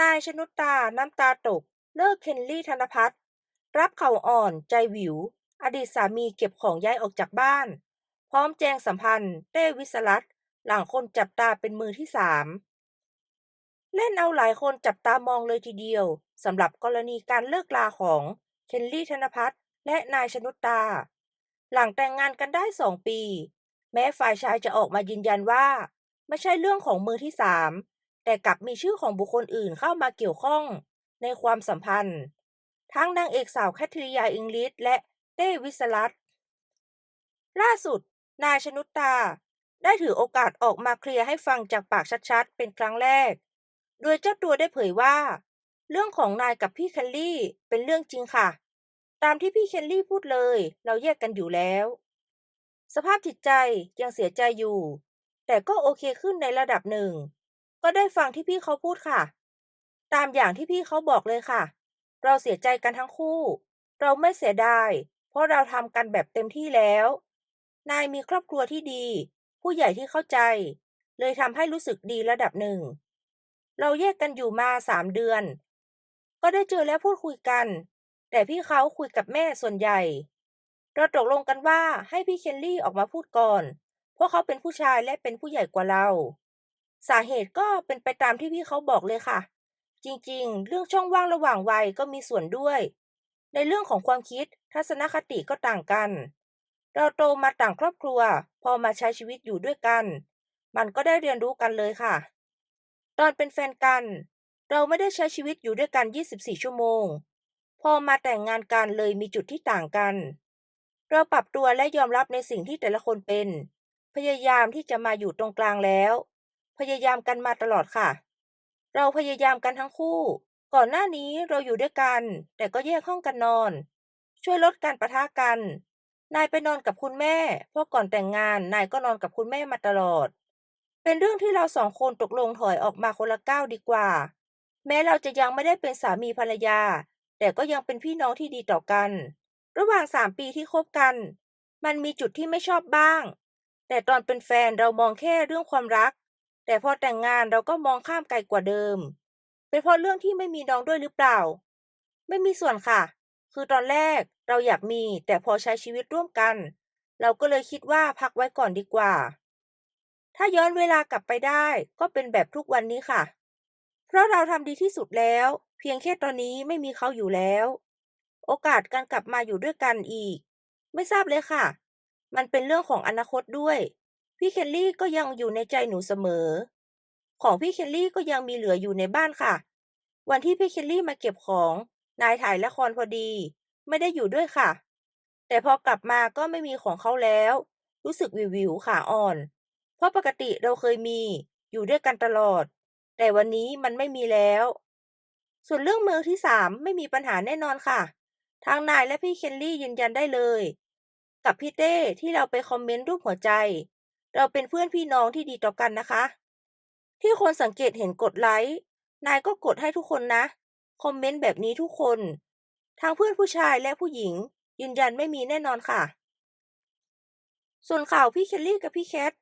นายชนุตา น้ำตาตก เลิกเคนลี่ธนพัฒน์รับเข่าอ่อนใจหวิว อดีตสามีเก็บของย้ายออกจากบ้าน พร้อมแจงสัมพันธ์ เต้วิสรัตน์หลังคนจับตาเป็นมือที่สามเล่นเอาหลายคนจับตามองเลยทีเดียวสำหรับกรณีการเลิกลาของเคนลี่ธนพัฒน์และนายชนุตตาหลังแต่งงานกันได้สองปี แม้ฝ่ายชายจะออกมายืนยันว่า ไม่ใช่เรื่องของมือที่สาม แต่กลับมีชื่อของบุคคลอื่นเข้ามาเกี่ยวข้องในความสัมพันธ์ ทั้งนางเอกสาวแคทริยาอิงลิสและเต้วิสรัตล่าสุด นายชนุตตา ได้ถือโอกาสออกมาเคลียร์ให้ฟังจากปากชัดๆ เป็นครั้งแรก โดยเจ้าตัวได้เผยว่า เรื่องของนายกับพี่เคลลี่เป็นเรื่องจริงค่ะ ตามที่พี่เคลลี่พูดเลย เราแยกกันอยู่แล้ว สภาพจิตใจยังเสียใจอยู่ แต่ก็โอเคขึ้นในระดับหนึ่ง ก็ได้ฟังที่พี่เขาพูดค่ะ ตามอย่างที่พี่เขาบอกเลยค่ะ เราเสียใจกันทั้งคู่ เราไม่เสียดาย เพราะเราทำกันแบบเต็มที่แล้ว นายมีครอบครัวที่ดี ผู้ใหญ่ที่เข้าใจ เลยทำให้รู้สึกดีระดับหนึ่ง เราแยกกันอยู่มาสามเดือน ก็ได้เจอและพูดคุยกัน แต่พี่เขาคุยกับแม่ส่วนใหญ่ เราตกลงกันว่าให้พี่เคนลี่ออกมาพูดก่อน เพราะเขาเป็นผู้ชายและเป็นผู้ใหญ่กว่าเรา สาเหตุก็เป็นไปตามที่พี่เขาบอกเลยค่ะ จริงๆ เรื่องช่องว่างระหว่างวัยก็มีส่วนด้วย ในเรื่องของความคิดทัศนคติก็ต่างกัน เราโตมาต่างครอบครัว พอมาใช้ชีวิตอยู่ด้วยกัน มันก็ได้เรียนรู้กันเลยค่ะ ตอนเป็นแฟนกัน เราไม่ได้ใช้ชีวิตอยู่ด้วยกัน 24 ชั่วโมง พอมาแต่งงานกันเลยมีจุดที่ต่างกัน เราปรับตัวและยอมรับในสิ่งที่แต่ละคนเป็น พยายามที่จะมาอยู่ตรงกลางแล้ว พยายามกันมาตลอดค่ะ เราพยายามกันทั้งคู่ ก่อนหน้านี้เราอยู่ด้วยกัน แต่ก็แยกห้องกันนอน ช่วยลดการประทะกัน นายไปนอนกับคุณแม่ เพราะก่อนแต่งงานนายก็นอนกับคุณแม่มาตลอด เป็นเรื่องที่เราสองคนตกลงถอยออกมาคนละก้าวดีกว่า แม้เราจะยังไม่ได้เป็นสามีภรรยา แต่ก็ยังเป็นพี่น้องที่ดีต่อกัน ระหว่างสามปีที่คบกัน มันมีจุดที่ไม่ชอบบ้าง แต่ตอนเป็นแฟนเรามองแค่เรื่องความรัก แต่พอแต่งงานเราก็มองข้ามไกลกว่าเดิม เป็นเพราะเรื่องที่ไม่มีน้องด้วยหรือเปล่า ไม่มีส่วนค่ะ คือตอนแรกเราอยากมี แต่พอใช้ชีวิตร่วมกัน เราก็เลยคิดว่าพักไว้ก่อนดีกว่า ถ้าย้อนเวลากลับไปได้ ก็เป็นแบบทุกวันนี้ค่ะ เพราะเราทำดีที่สุดแล้ว เพียงแค่ตอนนี้ไม่มีเขาอยู่แล้ว โอกาสการกลับมาอยู่ด้วยกันอีก ไม่ทราบเลยค่ะ มันเป็นเรื่องของอนาคตด้วย พี่เคลลี่ก็ยังอยู่ในใจหนูเสมอ ของพี่เคลลี่ก็ยังมีเหลืออยู่ในบ้านค่ะ วันที่พี่เคลลี่มาเก็บของ นายถ่ายละครพอดี ไม่ได้อยู่ด้วยค่ะ แต่พอกลับมาก็ไม่มีของเขาแล้ว รู้สึกวิววิวขาอ่อน เพราะปกติเราเคยมีอยู่ด้วยกันตลอด แต่วันนี้มันไม่มีแล้ว ส่วนเรื่องมือที่สามไม่มีปัญหาแน่นอนค่ะ ทางนายและพี่เคนลี่ยืนยันได้เลย กับพี่เต้ที่เราไปคอมเมนต์รูปหัวใจ เราเป็นเพื่อนพี่น้องที่ดีต่อกันนะคะ ที่คนสังเกตเห็นกดไลค์นายก็กดให้ทุกคนนะ คอมเมนต์แบบนี้ทุกคน ทั้งเพื่อนผู้ชายและผู้หญิง ยืนยันไม่มีแน่นอนค่ะ ส่วนข่าวพี่เคลลี่กับพี่แคท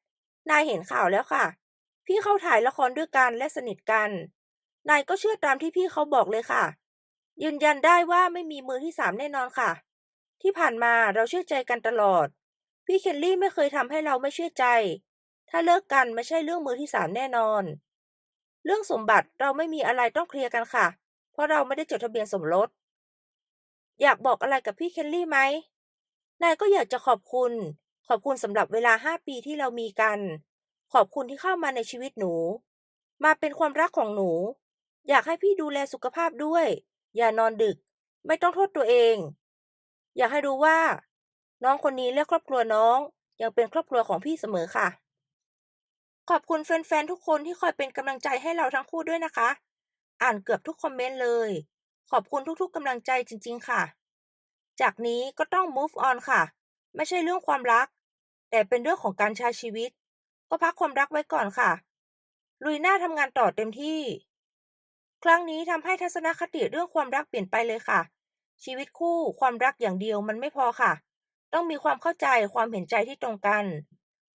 นายเห็นข่าวแล้วค่ะ พี่เขาถ่ายละครด้วยกันและสนิทกัน นายก็เชื่อตามที่พี่เขาบอกเลยค่ะ ยืนยันได้ว่าไม่มีมือที่สามแน่นอนค่ะ ที่ผ่านมาเราเชื่อใจกันตลอด พี่เคลลี่ไม่เคยทำให้เราไม่เชื่อใจ ถ้าเลิกกันไม่ใช่เรื่องมือที่สามแน่นอน เรื่องสมบัติเราไม่มีอะไรต้องเคลียร์กันค่ะ เพราะเราไม่ได้จดทะเบียนสมรส อยากบอกอะไรกับพี่เคลลี่ไหม นายก็อยากจะขอบคุณ ขอบคุณสำหรับเวลาห้าปีที่เรามีกัน ขอบคุณที่เข้ามาในชีวิตหนู มาเป็นความรักของหนู อยากให้พี่ดูแลสุขภาพด้วย อย่านอนดึก ไม่ต้องโทษตัวเอง อยากให้รู้ว่า น้องคนนี้และครอบครัวน้อง ยังเป็นครอบครัวของพี่เสมอค่ะ ขอบคุณแฟนๆทุกคนที่คอยเป็นกำลังใจให้เราทั้งคู่ด้วยนะคะ อ่านเกือบทุกคอมเมนต์เลย ขอบคุณทุกๆกำลังใจจริง ๆ ค่ะ จากนี้ก็ต้อง move on ค่ะ ไม่ใช่เรื่องความรัก แต่เป็นเรื่องของการใช้ชีวิต ก็พักความรักไว้ก่อนค่ะ ลุยหน้าทำงานต่อเต็มที่ ครั้งนี้ทำให้ทัศนคติเรื่องความรักเปลี่ยนไปเลยค่ะชีวิตคู่ความรักอย่างเดียวมันไม่พอค่ะ ต้องมีความเข้าใจความเห็นใจที่ตรงกัน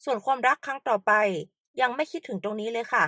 ส่วนความรักครั้งต่อไป ยังไม่คิดถึงตรงนี้เลยค่ะ